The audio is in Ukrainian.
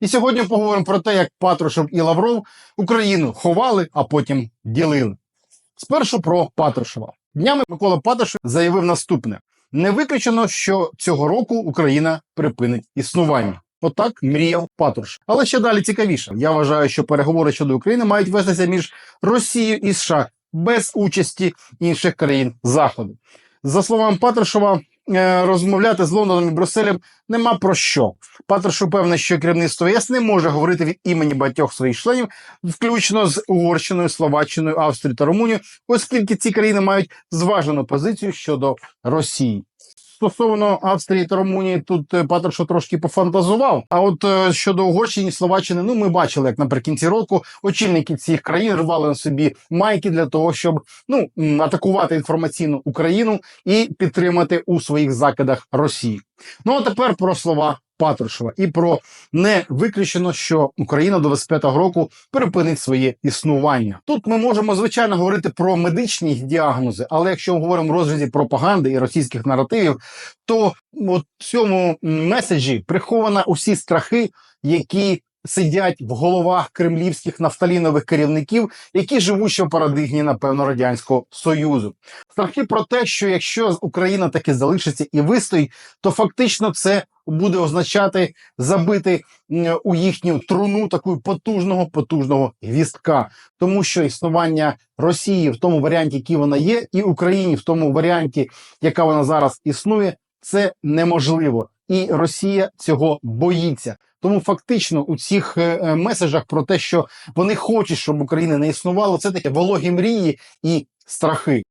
І сьогодні поговоримо про те, як Патрушев і Лавров Україну ховали, а потім ділили. Спершу про Патрушева. Днями Микола Патрушев заявив наступне: не виключено, що цього року Україна припинить існування. Отак мріяв Патрушев. Але ще далі цікавіше. Я вважаю, що переговори щодо України мають вестися між Росією і США без участі інших країн Заходу. За словами Патрушева, розмовляти з Лондоном і Брюсселем нема про що. Патрушев певне, що керівництво ЄС не може говорити від імені багатьох своїх членів, включно з Угорщиною, Словаччиною, Австрією та Румунією, оскільки ці країни мають зважену позицію щодо Росії. Стосовно Австрії та Румунії, тут е, Патрушев трошки пофантазував. А от е, щодо Угорщини і Словаччини, ну ми бачили, як наприкінці року очільники цих країн рвали на собі майки для того, щоб ну атакувати інформаційну Україну і підтримати у своїх закидах Росії. Ну а тепер про слова Патрушева і про не виключено, що Україна до 25-го року припинить своє існування. Тут ми можемо звичайно говорити про медичні діагнози, але якщо ми говоримо в розрізі пропаганди і російських наративів, то в цьому меседжі приховано усі страхи, які сидять в головах кремлівських нафталінових керівників, які живуть ще в парадигмі, напевно, радянського союзу. Страхи про те, що якщо Україна таки залишиться і вистоїть, то фактично це буде означати забити у їхню труну такого потужного потужного гвістка, тому що існування Росії в тому варіанті, який вона є, і Україні в тому варіанті, яка вона зараз існує, це неможливо, і Росія цього боїться. Тому фактично у цих е, е, меседжах про те, що вони хочуть, щоб Україна не існувало, це таке вологі мрії і страхи.